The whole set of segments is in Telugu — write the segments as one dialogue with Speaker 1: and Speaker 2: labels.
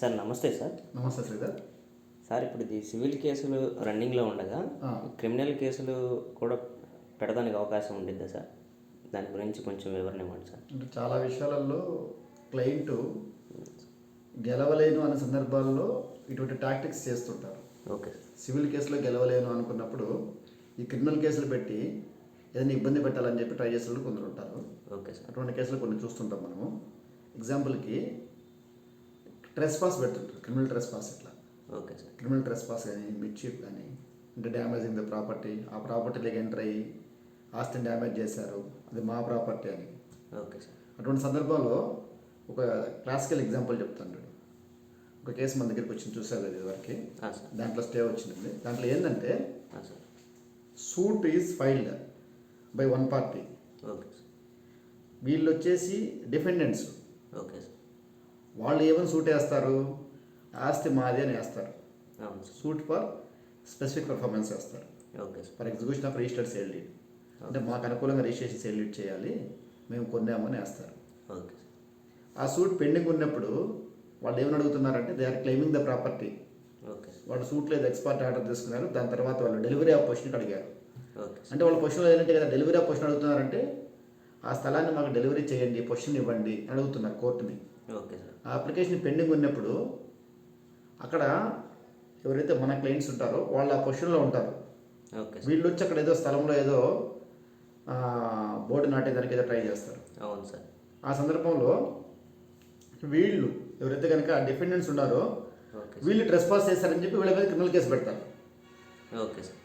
Speaker 1: సార్ నమస్తే సార్.
Speaker 2: నమస్తే శ్రీధర్.
Speaker 1: సార్ ఇప్పుడు ఇది సివిల్ కేసులు రన్నింగ్లో ఉండగా. క్రిమినల్ కేసులు కూడా పెడడానికి అవకాశం ఉండిద్దా సార్? దాని గురించి కొంచెం వివరణ ఇవ్వండి సార్.
Speaker 2: అంటే చాలా విషయాలలో క్లయింట్ గెలవలేను అనే సందర్భాల్లో ఇటువంటి టాక్టిక్స్ చేస్తుంటారు.
Speaker 1: ఓకే
Speaker 2: సివిల్ కేసులో గెలవలేను అనుకున్నప్పుడు ఈ క్రిమినల్ కేసులు పెట్టి ఏదైనా ఇబ్బంది పెట్టాలని చెప్పి ట్రై చేసే వాళ్ళు కొందరు ఉంటారు.
Speaker 1: Okay sir.
Speaker 2: అటువంటి కేసులు కొన్ని చూస్తుంటాం మనము. ఎగ్జాంపుల్కి ట్రెస్ పాస్ పెడుతుంటారు క్రిమినల్ ట్రెస్ పాస్ ఇట్లా.
Speaker 1: Okay sir
Speaker 2: criminal trespass కానీ మిడ్షిప్ కానీ అంటే డ్యామేజింగ్ ద ప్రాపర్టీ ఆ ప్రాపర్టీలోకి ఎంటర్ అయ్యి ఆస్తిని డ్యామేజ్ చేశారు. అది మా ప్రాపర్టీ అని.
Speaker 1: ఓకే సార్
Speaker 2: అటువంటి సందర్భంలో ఒక క్లాసికల్ ఎగ్జాంపుల్ చెప్తాను ఒక కేసు మన దగ్గరికి వచ్చింది చూసారు ఇది వరకు
Speaker 1: ఆ, సార్
Speaker 2: దాంట్లో స్టే వచ్చింది. దాంట్లో ఏంటంటే suit is filed by one party
Speaker 1: okay sir
Speaker 2: వీళ్ళు వచ్చేసి డిఫెండెంట్స్
Speaker 1: ఓకే సార్
Speaker 2: వాళ్ళు ఏమని సూట్ వేస్తారు? ఆస్తి మాది అని వేస్తారు. సూట్ ఫర్ స్పెసిఫిక్ పర్ఫార్మెన్స్ వేస్తారు.
Speaker 1: Okay
Speaker 2: for execution of registered sale deed. అంటే మాకు అనుకూలంగా రిజిస్ట్రేషన్ సేల్ డీడ్ చేయాలి మేము కొన్నామని వేస్తారు.
Speaker 1: ఓకే
Speaker 2: ఆ సూట్ పెండింగ్ ఉన్నప్పుడు వాళ్ళు ఏమని అడుగుతున్నారంటే they are claiming the property.
Speaker 1: Okay
Speaker 2: వాళ్ళు సూట్ లేదు ఎక్స్పర్ట్ ఆర్డర్ తీసుకున్నారు దాని తర్వాత వాళ్ళు డెలివరీ ఆఫ్ పొజిషన్కి అడిగారు. అంటే వాళ్ళ పొజిషన్లో ఏంటంటే కదా డెలివరీ ఆఫ్ పొజిషన్ అడుగుతున్నారంటే ఆ స్థలాన్ని మాకు డెలివరీ చేయండి పొజిషన్ ఇవ్వండి అని అడుగుతున్నారు కోర్టుని. ఆ అప్లికేషన్ పెండింగ్ ఉన్నప్పుడు అక్కడ ఎవరైతే మన క్లయింట్స్ ఉంటారో వాళ్ళు ఆ పొజిషన్లో ఉంటారు. వీళ్ళు వచ్చి అక్కడ ఏదో స్థలంలో ఏదో బోర్డు నాటేదానికి ఏదో ట్రై చేస్తారు.
Speaker 1: అవును సార్.
Speaker 2: ఆ సందర్భంలో వీళ్ళు ఎవరైతే కనుక డిఫెండెంట్స్ ఉన్నారో వీళ్ళు ట్రెస్ పాస్ చేశారని చెప్పి వీళ్ళ మీద క్రిమినల్ కేసు పెడతారు.
Speaker 1: Okay sir.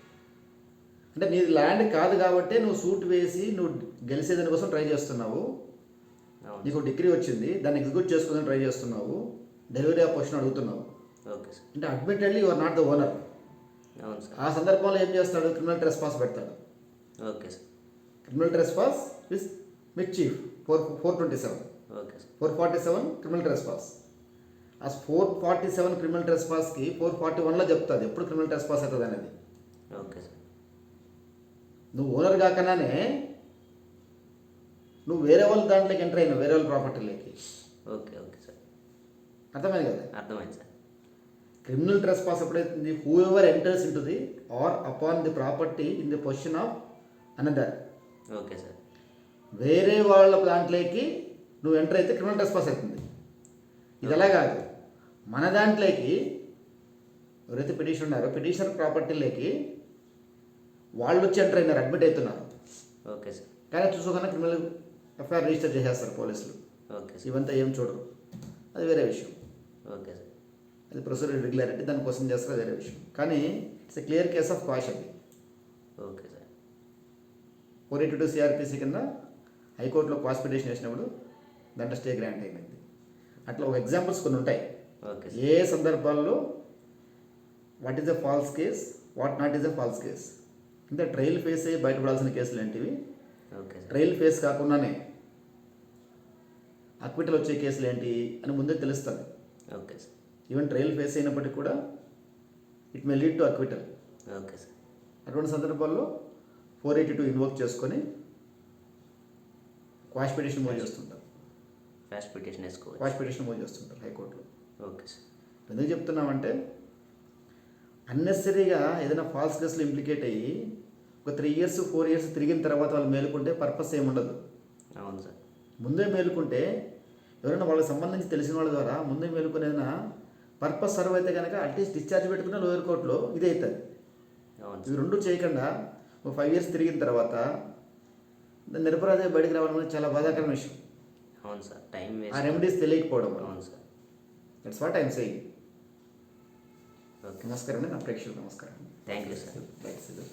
Speaker 2: అంటే నీది ల్యాండ్ కాదు కాబట్టి నువ్వు సూట్ వేసి నువ్వు గెలిచేదాని కోసం ట్రై చేస్తున్నావు. నీకు డిగ్రీ వచ్చింది దాన్ని ఎగ్జిక్యూట్ చేసుకుందని ట్రై చేస్తున్నావు డెలివరీ ఆఫ్ పొజిషన్ అడుగుతున్నావు.
Speaker 1: Okay sir.
Speaker 2: అంటే admittedly you are not the owner. ఆ సందర్భంలో ఏం చేస్తాడు? క్రిమినల్ ట్రెస్ పాస్ పెడతాడు.
Speaker 1: Okay sir.
Speaker 2: Criminal trespass with mischief four four twenty seven.
Speaker 1: Okay sir.
Speaker 2: Four forty seven criminal trespass ఆ ఫోర్ ఫార్టీ సెవెన్ క్రిమినల్ ట్రెస్ పాస్కి ఫోర్ ఫార్టీ వన్లో చెప్తుంది. ఎప్పుడు క్రిమినల్ ట్రెస్ పాస్ అవుతుంది అనేది
Speaker 1: ఓకే సార్.
Speaker 2: నువ్వు ఓనర్ కాకనే నువ్వు వేరే వాళ్ళ దాంట్లోకి ఎంటర్ అయినావు వేరే వాళ్ళ ప్రాపర్టీలోకి
Speaker 1: ఓకే ఓకే సార్.
Speaker 2: అర్థమైంది కదా?
Speaker 1: అర్థమైంది sir.
Speaker 2: Criminal trespass ఎప్పుడైతుంది whoever enters into the or upon the property in the position of another
Speaker 1: okay sir.
Speaker 2: వేరే వాళ్ళ దాంట్లోకి నువ్వు ఎంటర్ అయితే క్రిమినల్ ట్రెస్ పాస్ అవుతుంది. ఇది ఎలా కాదు? మన దాంట్లోకి ఎవరైతే పిటిషన్ ఉన్నారో పిటిషనర్ ప్రాపర్టీలోకి వాళ్ళు వచ్చి ఎంటర్ అయినారు అడ్మిట్ అవుతున్నారు.
Speaker 1: Okay sir.
Speaker 2: కానీ చూసుకోగానే క్రిమినల్ ఎఫ్ఐఆర్ రిజిస్టర్ చేసేస్తారు పోలీసులు.
Speaker 1: Okay sir.
Speaker 2: ఇవంతా ఏం చూడరు. అది వేరే విషయం.
Speaker 1: Okay sir.
Speaker 2: అది ప్రొసీజర్ రెగ్యులారిటీ దానికోసం చేస్తారు అది వేరే విషయం. కానీ it's a clear case of quash అది
Speaker 1: okay sir.
Speaker 2: Four eighty two CrPC కింద హైకోర్టులో క్వాష్ పిటిషన్ వేసినప్పుడు దాంట్లో స్టే గ్రాంట్ అయినది అట్లా ఒక ఎగ్జాంపుల్స్ కొన్ని ఉంటాయి.
Speaker 1: ఓకే
Speaker 2: ఏ సందర్భాల్లో what is the false case what not is the false case. ఇంకా ట్రయల్ ఫేస్ అయ్యి బయటపడాల్సిన కేసులు ఏంటివి? ట్రయల్ ఫేస్ కాకుండానే అక్విటల్ వచ్చే కేసులు ఏంటి అని ముందే తెలుస్తుంది
Speaker 1: okay sir
Speaker 2: even trial face అయినప్పటికీ కూడా it may lead to acquittal
Speaker 1: okay sir
Speaker 2: అటువంటి సందర్భాల్లో ఫోర్ ఎయిటీ టూ ఇన్వోక్ చేసుకొని క్వాష్ పిటిషన్ మూవ్ చేస్తుంటారు
Speaker 1: ఫాస్ట్ పిటిషన్ వేసుకోవచ్చు.
Speaker 2: క్వాష్ పిటిషన్ మూవ్ చేస్తుంటారు హైకోర్టులో.
Speaker 1: ఓకే సార్
Speaker 2: ఎందుకు చెప్తున్నామంటే అన్నెసరీగా ఏదైనా ఫాల్స్ కేసులు ఇంప్లికేట్ అయ్యి ఒక త్రీ ఇయర్స్ ఫోర్ ఇయర్స్ తిరిగిన తర్వాత వాళ్ళు మేలుకుంటే పర్పస్ ఏముండదు.
Speaker 1: అవును సార్.
Speaker 2: ముందే మేలుకుంటే ఎవరైనా వాళ్ళకి సంబంధించి తెలిసిన వాళ్ళ ద్వారా ముందే మేలుకుని ఏదైనా పర్పస్ సర్వ్ అయితే కనుక అట్లీస్ట్ డిశ్చార్జ్ పెట్టుకున్న లోయర్ కోర్టులో ఇది అవుతుంది.
Speaker 1: అవును
Speaker 2: ఇవి రెండు చేయకుండా ఒక ఫైవ్ ఇయర్స్ తిరిగిన తర్వాత నిరపరాధి బయటికి రావడం అనేది చాలా బాధాకరమైన విషయం.
Speaker 1: అవును సార్. టైం
Speaker 2: ఆ రెమెడీస్ తెలియకపోవడం
Speaker 1: అవును sir.
Speaker 2: That's what I'm saying
Speaker 1: okay.
Speaker 2: నమస్కారం అండి. నా ప్రేక్షకులు నమస్కారం.
Speaker 1: Thank you sir
Speaker 2: right sir